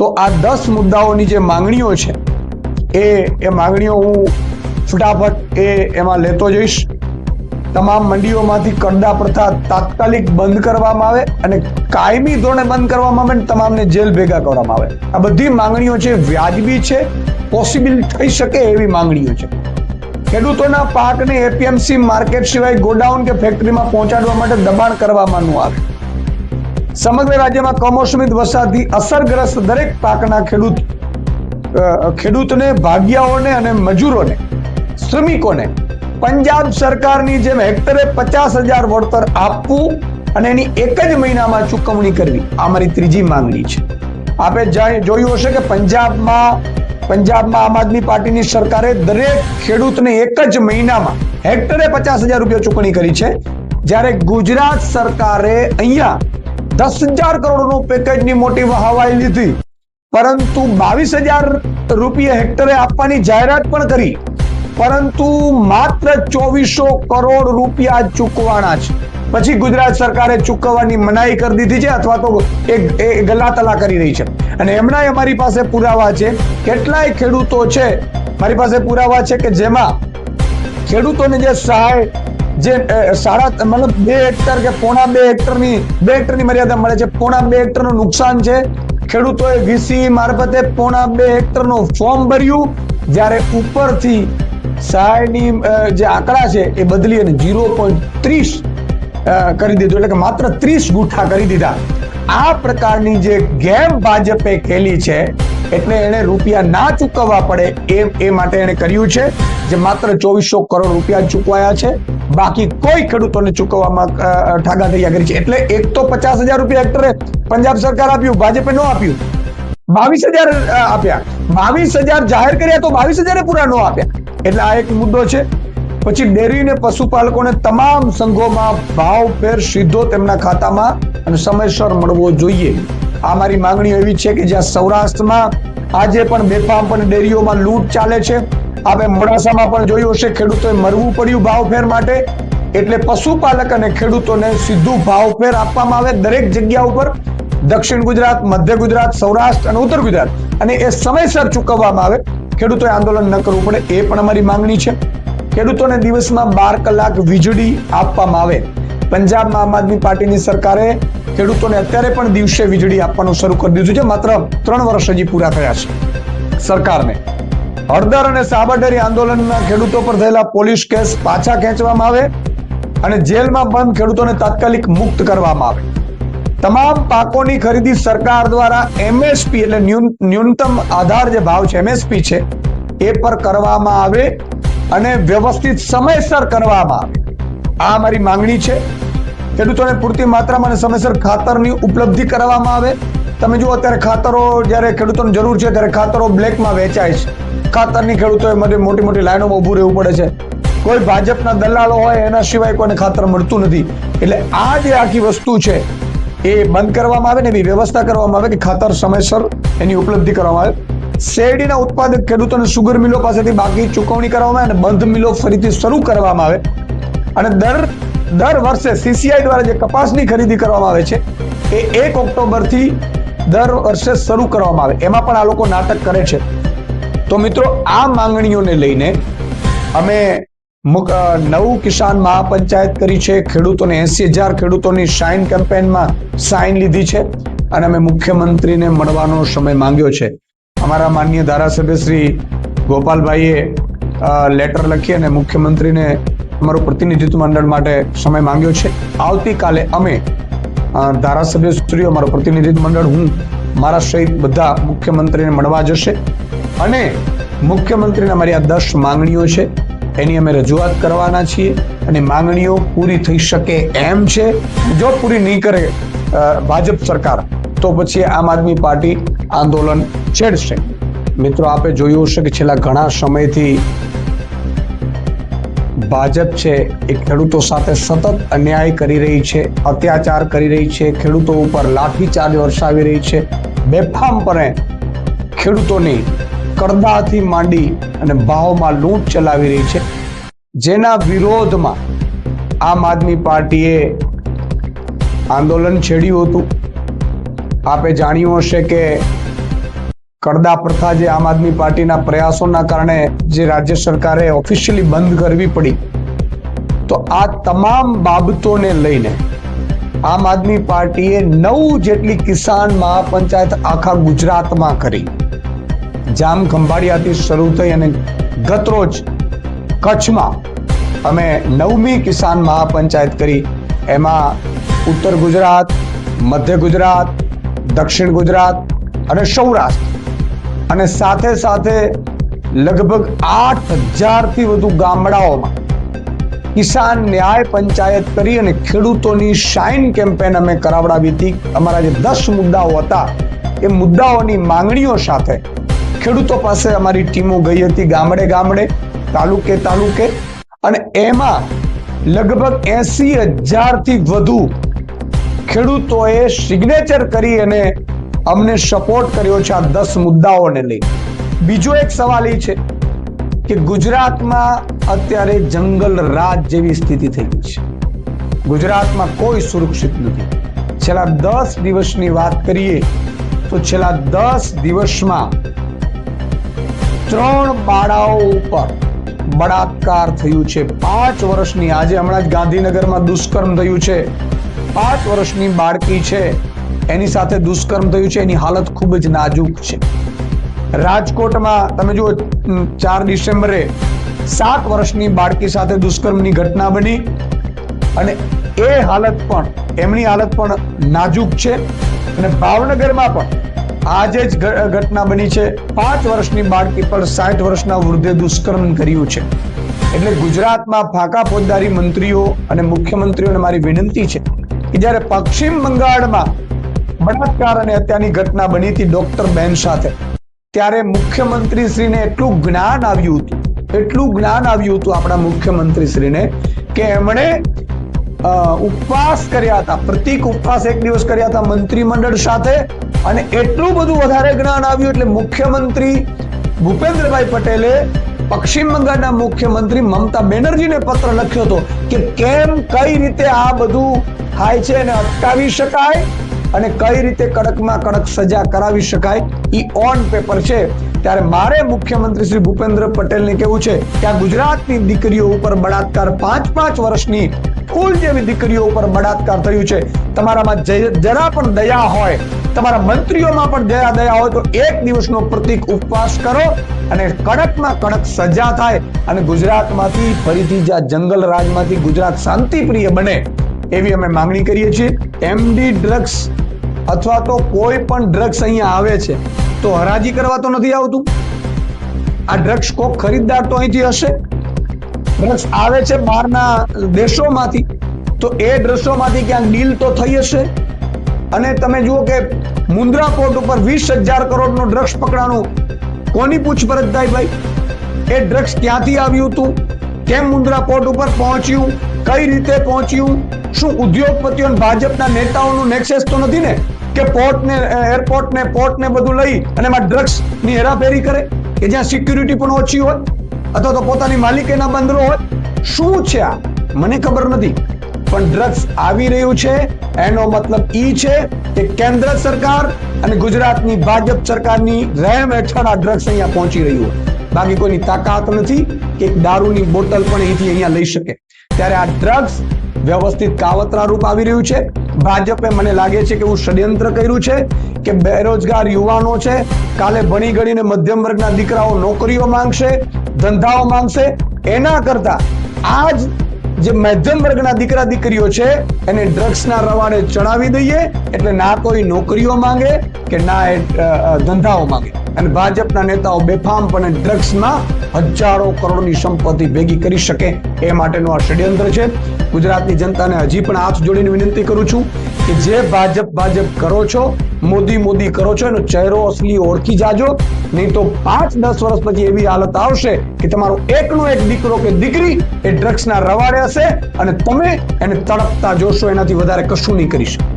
તો આ દસ મુદ્દાઓની જે માંગણીઓ છે, એ એ માંગણીઓ હું ફટાફટ એ એમાં લેતો જઈશ. તમામ મંડીઓમાંથી કરડા પ્રથા તાત્કાલિક બંધ કરવામાં આવે અને કાયમી ધોરણે બંધ કરવામાં આવે અને તમામને જેલ ભેગા કરવામાં આવે. આ બધી માંગણીઓ છે, વ્યાજબી છે, પોસિબલ થઈ શકે એવી માંગણીઓ છે. ખેડૂતોના પાકને એપીએમસી માર્કેટ સિવાય ગોડાઉન કે ફેક્ટરીમાં પહોંચાડવા માટે દબાણ કરવામાં આવે. સમગ્ર રાજ્યમાં કમોસમી વરસાદથી અસરગ્રસ્ત દરેક પાકના ખેડૂત ખેડૂતને, ભાગ્યાઓને અને મજૂરોને, શ્રમિકોને પંજાબ સરકારની જેમ હેક્ટરે પચાસ હજાર વળતર આપવું અને એની એક જ મહિનામાં ચૂકવણી કરવી, આ મારી ત્રીજી માંગણી છે. આપે જોયું હશે કે પંજાબમાં પંજાબમાં આમ આદમી પાર્ટીની સરકારે દરેક ખેડૂતને એક જ મહિનામાં હેક્ટરે પચાસ હજાર રૂપિયા ચૂકવણી કરી છે. જ્યારે ગુજરાત સરકારે અહીંયા દસ હજાર કરોડનું પેકેજની મોટી વહાવાઈ લીધી. પરંતુ બાવીસ હજાર રૂપિયા હેક્ટરે આપવાની જાહેરાત પણ કરી. પરંતુ માત્ર ચોવીસો કરોડ રૂપિયા ચૂકવાના છે. પછી ગુજરાત સરકારે ચૂકવવાની મનાઈ કરી દીધી છે અથવા તો એ ગલાતલા કરી રહી છે. અને એમનાય અમારી પાસે પુરાવા છે. કેટલાય ખેડૂતો છે, મારી પાસે પુરાવા છે કે જેમાં ખેડૂતોને જે સહાય જે સાડા, મતલબ બે હેક્ટર કે પોણા બે હેક્ટરની બે હેક્ટરની મર્યાદા મળે છે. પોણા બે હેક્ટરનું નુકસાન છે. ખેડૂતોએ વીસી મારફતે પોણા બે હેક્ટરનું ફોર્મ ભર્યું, જ્યારે ઉપરથી સહાયની જે આંકડા છે એ બદલી અને ઝીરો પોઈન્ટ ત્રીસ કરી દીધું. એટલે કે માત્ર ત્રીસ ગુઠ્ઠા કરી દીધા. આ પ્રકારની જે ગેમ ભાજપે ખેલી છે એટલે એને રૂપિયા ના ચૂકવવા પડે એ એ માટે એને કર્યું છે જે માત્ર ચોવીસો કરોડ રૂપિયા ચૂકવાયા છે બાકી કોઈ ખેડૂતોને ચૂકવવામાં અ, અ, ઠાગા તૈયાર કરી છે. એટલે એક તો પચાસ હજાર રૂપિયા હેક્ટરે પંજાબ સરકાર આપ્યું ભાજપે ન આપ્યું. બાવીસ હજાર આપ્યા. બાવીસ હજાર જાહેર કર્યા તો બાવીસ હજાર પૂરા ન આપ્યા. એટલે આ એક મુદ્દો છે. પછી ડેરી ને પશુપાલકોને તમામ સંઘોમાં ભાવ ફેર સીધો તેમના ખાતામાં અને સમયસર મળવો જોઈએ. આ મારી એવી છે કે જ્યાં સૌરાષ્ટ્રમાં આજે પણ બેફામપણે ડેરીઓમાં લૂંટ ચાલે છે. આપણે મોડાસામાં પણ જોયું હશે, ખેડૂતોએ મરવું પડ્યું ભાવફેર માટે. એટલે પશુપાલક અને ખેડૂતોને સીધું ભાવફેર આપવામાં આવે દરેક જગ્યા ઉપર. દક્ષિણ ગુજરાત, મધ્ય ગુજરાત, સૌરાષ્ટ્ર અને ઉત્તર ગુજરાત. અને એ સમયસર ચૂકવવામાં આવે. ખેડૂતોએ આંદોલન ન કરવું પડે, એ પણ અમારી માંગણી છે. ખેડૂતોને દિવસમાં બાર કલાક વીજળી આપવામાં આવે. પંજાબમાં આમ આદમી પાર્ટીની સરકારે ખેડૂતોને અત્યારે પણ દિવસે વીજળી આપવાનું શરૂ કરી દીધું છે. માત્ર ત્રણ વર્ષ હજી પૂરા થયા છે સરકારને. હળદર અને સાબરડેરી આંદોલનના ખેડૂતો પર થયેલા પોલીસ કેસ પાછા ખેંચવામાં આવે અને જેલમાં બંધ ખેડૂતોને તાત્કાલિક મુક્ત કરવામાં આવે. તમામ પાકોની ખરીદી સરકાર દ્વારા એમએસપી એટલે ન્યૂનતમ આધાર જે ભાવ છે, એમએસપી છે, એ પર કરવામાં આવે અને વ્યવસ્થિત સમયસર કરવામાં આવે. આ મારી માંગણી છે. ખેડૂતોને પૂરતી માત્રામાં અને સમયસર ખાતરની ઉપલબ્ધિ કરાવવામાં આવે. તમે જુઓ, અત્યારે ખાતરો જ્યારે ખેડૂતોને જરૂર છે, ત્યારે ખાતરો બ્લેકમાં વેચાય છે. ખાતરની ખેડૂતોએ માટે મોટી મોટી લાઈનોમાં ઊભું રહેવું પડે છે. કોઈ ભાજપના દલાલો હોય, એના સિવાય કોઈને ખાતર મળતું નથી. એટલે આ જે આખી વસ્તુ છે, એ બંધ કરવામાં આવે ને એવી વ્યવસ્થા કરવામાં આવે કે ખાતર સમયસર એની ઉપલબ્ધિ કરવામાં આવે. શેરડીના ઉત્પાદક ખેડૂતોને સુગર મિલો પાસેથી બાકી ચૂકવણી કરવામાં આવે અને બંધ મિલો ફરીથી શરૂ કરવામાં આવે. અને દર દર વર્ષે સીસીઆઈ દ્વારા જે કપાસની ખરીદી કરવામાં આવે છે, એ એક ઓક્ટોબરથી દર વર્ષે શરૂ કરવામાં આવે. એમાં પણ આ લોકો નાટક કરે છે. તો મિત્રો, આ માંગણીઓને લઈને અમે નવું કિસાન મહાપંચાયત કરી છે. ખેડૂતોને એસી હજાર ખેડૂતોની સાઇન કેમ્પેનમાં સાઇન લીધી છે અને અમે મુખ્યમંત્રીને મળવાનો સમય માંગ્યો છે. અમારા માન્ય ધારાસભ્ય શ્રી ગોપાલભાઈએ લેટર લખી અને મુખ્યમંત્રીને અમારું પ્રતિનિધિત્વ મંડળ માટે સમય માંગ્યો છે. આવતીકાલે અમે ધારાસભ્ય શ્રી અમારું પ્રતિનિધિત્વ મંડળ, હું, મારા સહિત બધા મુખ્યમંત્રીને મળવા જશે. અને મુખ્યમંત્રીને અમારી આ દસ માંગણીઓ છે, એની અમે રજૂઆત કરવાના છીએ. અને માંગણીઓ પૂરી થઈ શકે એમ છે. જો પૂરી નહીં કરે ભાજપ સરકાર, તો પછી આમ આદમી પાર્ટી આંદોલન છેડશે. મિત્રો, આપે જોયું હશે કે છેલ્લા ઘણા સમયથી ભાજપ છે એ ખેડૂતો સાથે સતત અન્યાય કરી રહી છે, અત્યાચાર કરી રહી છે, ખેડૂતો ઉપર લાઠીચાર્જ વરસાવી રહી છે. બેફામપણે ખેડૂતોની કરદાથી માંડી અને ભાવમાં લૂંટ ચલાવી રહી છે. જેના વિરોધમાં આમ આદમી પાર્ટીએ આંદોલન છેડ્યું હતું. આપે જાણ્યું હશે કે કરડા પ્રથા જે આમ આદમી પાર્ટીના પ્રયાસોના કારણે જે રાજ્ય સરકારે ઓફિશિયલી બંધ કરવી પડી, તો આ તમામ બાબતોને લઈને આમ આદમી પાર્ટીએ નવ જેટલી કિસાન મહાપંચાયત આખા ગુજરાતમાં કરી. જામ ખંભાળિયાથી શરૂ થઈ અને ગતરોજ કચ્છમાં અમે નવમી કિસાન મહાપંચાયત કરી. એમાં ઉત્તર ગુજરાત, મધ્ય ગુજરાત, દક્ષિણ ગુજરાત અને સૌરાષ્ટ્ર અને સાથે સાથે લગભગ આઠ હજારથી વધુ ગામડાઓમાં કિસાન ન્યાય પંચાયત કરી અને ખેડૂતોની શાઇન કેમ્પેન અમે કરાવડાવી હતી. અમારા જે દસ મુદ્દાઓ હતા, એ મુદ્દાઓની માંગણીઓ સાથે ખેડૂતો પાસે અમારી ટીમો ગઈ હતી ગામડે ગામડે, તાલુકે તાલુકે. અને એમાં લગભગ એસી હજારથી વધુ ખેડૂતોએ સિગ્નેચર કરી અને અમને સપોર્ટ કર્યો છે આ દસ મુદ્દાઓને લઈ બીજો એક સવાલ એ છે કે ગુજરાતમાં અત્યારે જંગલ રાજ જેવી સ્થિતિ થઈ ગઈ છે. ગુજરાતમાં કોઈ સુરક્ષિત નથી. છેલ્લા દસ દિવસની વાત કરીએ તો છેલ્લા દસ દિવસમાં ત્રણ બાળાઓ ઉપર બળાત્કાર થયું છે. પાંચ વર્ષની આજે હમણાં જ ગાંધીનગરમાં દુષ્કર્મ થયું છે. પાંચ વર્ષની બાળકી છે. એની સાથે દુષ્કર્મ થયું છે, એની હાલત ખૂબ જ નાજુક છે. રાજકોટમાં તમે જુઓ ચાર ડિસેમ્બરે સાત વર્ષની બાળકી સાથે દુષ્કર્મની ઘટના બની અને એ હાલત પણ, એમની હાલત પણ નાજુક છે અને ભાવનગરમાં પણ આજે જ ઘટના બની છે. પાંચ વર્ષની બાળકી પર સાઠ વર્ષના વૃદ્ધે દુષ્કર્મ કર્યું છે. એટલે ગુજરાતમાં ફાંકા ફોજદારી મંત્રીઓ અને મુખ્યમંત્રીઓને મારી વિનંતી છે કે જ્યારે પશ્ચિમ બંગાળમાં બળાત્કાર અને હત્યાની ઘટના બની હતી ડોક્ટર બેન સાથે. ત્યારે મુખ્યમંત્રી શ્રીને એટલું જ્ઞાન આવ્યું હતું, એટલું જ્ઞાન આવ્યું હતું આપણા મુખ્યમંત્રી શ્રીને કે એમણે ઉપવાસ કર્યા હતા, પ્રતિક ઉપવાસ એક દિવસ કર્યા હતા મંત્રીમંડળ સાથે અને એટલું બધું વધારે જ્ઞાન આવ્યું એટલે મુખ્યમંત્રી ભૂપેન્દ્રભાઈ પટેલે પશ્ચિમ બંગાળના મુખ્યમંત્રી મમતા બેનર્જીને પત્ર લખ્યો હતો કે કેમ કઈ રીતે આ બધું થાય છે અને અટકાવી શકાય? અને કઈ રીતે કડકમાં કડક સજા કરાવી શકાય એ ઓન પેપર છે. ત્યારે મારે મુખ્યમંત્રી શ્રી ભૂપેન્દ્ર પટેલને કેવું છે કે આ ગુજરાતની દીકરીઓ ઉપર બળાત્કાર પાંચ પાંચ વર્ષની કુલ જેવી દીકરીઓ ઉપર બળાત્કાર થયું છે. તમારામાં જરા પણ દયા હોય, તમારા મંત્રીઓમાં પણ દયા દયા હોય તો એક દિવસનો પ્રતિક ઉપવાસ કરો અને કડકમાં કડક સજા થાય અને ગુજરાતમાંથી ફરીથી જ્યાં જંગલ રાજમાંથી ગુજરાત શાંતિપ્રિય બને. એવી અમે માંગણી કરીએ છીએ. એમડી ડ્રગ્સ અથવા તો કોઈ પણ ડ્રગ્સ અહીંયા આવે છે, તો હરાજી કરવા તો નથી આવતું. આ ડ્રગ્સ કોક ખરીદદાર તો અહીંથી હશે. ડ્રગ્સ આવે છે બહારના દેશોમાંથી, તો એ દ્રશ્યોમાંથી ક્યાંક ડીલ તો થઈ હશે. અને તમે જુઓ કે મુન્દ્રા પોર્ટ ઉપર વીસ હજાર કરોડનું ડ્રગ્સ પકડાણું કોની પૂછપરછ થાય ભાઈ? એ ડ્રગ્સ ક્યાંથી આવ્યું હતું? કેમ મુન્દ્રા પોર્ટ ઉપર પહોંચ્યું? કઈ રીતે પહોંચ્યું? શું ઉદ્યોગપતિઓ ભાજપના નેતાઓનું નેક્સેસ તો નથી ને? કે પોર્ટ ને એરપોર્ટ ને પોર્ટ ને બધું લઈ અને એમાં ડ્રગ્સની હેરાફેરી કરે? કે જ્યાં સિક્યુરિટી પણ ઓછી હોય? અથવા તો પોતાની માલિકીના બંદરો હોય? શું છે આ? મને ખબર નથી. પણ ડ્રગ્સ આવી રહ્યું છે. એનો મતલબ ઈ છે કે કેન્દ્ર સરકાર અને ગુજરાતની ભાજપ સરકારની રહેમ હેઠળ આ ડ્રગ્સ અહીંયા પહોંચી રહ્યું હોય. બાકી કોઈની તાકાત નથી કે દારૂની બોટલ પણ અહીંથી અહીંયા લઈ શકે. ત્યારે આ ડ્રગ્સ વ્યવસ્થિત કાવતરા રૂપ આવી રહ્યું છે. ભાજપે મને લાગે છે કે એવું ષડયંત્ર કર્યું છે કે બેરોજગાર યુવાનો છે, કાલે ભણી ગણીને મધ્યમ વર્ગના દીકરાઓ નોકરીઓ માંગશે, ધંધાઓ માંગશે. એના કરતા આજ જે મધ્યમ વર્ગના દીકરા દીકરીઓ છે, એને ડ્રગ્સના રવાડે ચડાવી દઈએ. એટલે ના કોઈ નોકરીઓ માંગે કે ના એ ધંધાઓ માંગે. અને ભાજપના નેતાઓ બેફામપણે ડ્રગ્સમાં હજારો કરોડની સંપત્તિ ભેગી કરી શકે એ માટેનું આ ષડયંત્ર છે. ગુજરાતની જનતાને હજી પણ હાથ જોડીને વિનંતી કરું છું કે જે ભાજપ ભાજપ કરો છો, મોદી મોદી કરો છો, એનો ચહેરો અસલી ઓળખી જાજો. નહીં તો પાંચ દસ વર્ષ પછી એવી હાલત આવશે કે તમારો એકનો એક દીકરો કે દીકરી એ ડ્રગ્સના રવાડે હશે અને તમે એને તડપતા જોશો, એનાથી વધારે કશું નહીં કરી શકો.